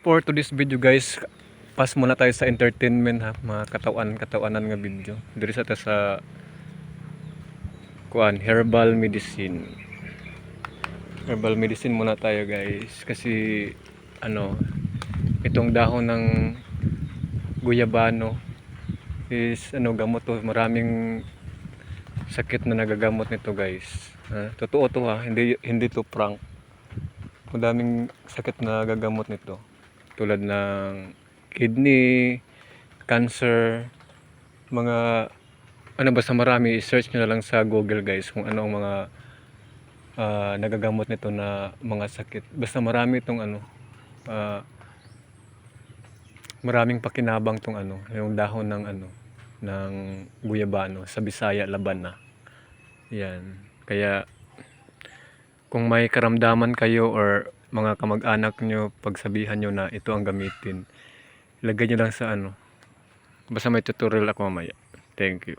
for today's video guys, pas muna tayo sa entertainment ha, mga katawan katawanan nga video. Diri sa ta sa kuan herbal medicine. Herbal medicine muna tayo guys kasi ano itong dahon ng guyabano is ano gamot to maraming sakit na nagagamot nito guys. Ha? Totoo to ha, hindi hindi to prank. Madaming sakit na gagamot nito. Tulad ng kidney, cancer, mga ano basta marami, i-search nyo na lang sa Google guys kung ano ang mga ah, nagagamot nito na mga sakit. Basta marami itong ano, ah, maraming pakinabang tong ano, yung dahon ng ano, ng guyabano sa Bisaya, Labana. Yan. Kaya kung may karamdaman kayo or mga kamag-anak nyo, pagsabihan nyo na ito ang gamitin, ilagay nyo lang sa ano. Basta may tutorial ako mamaya. Thank you.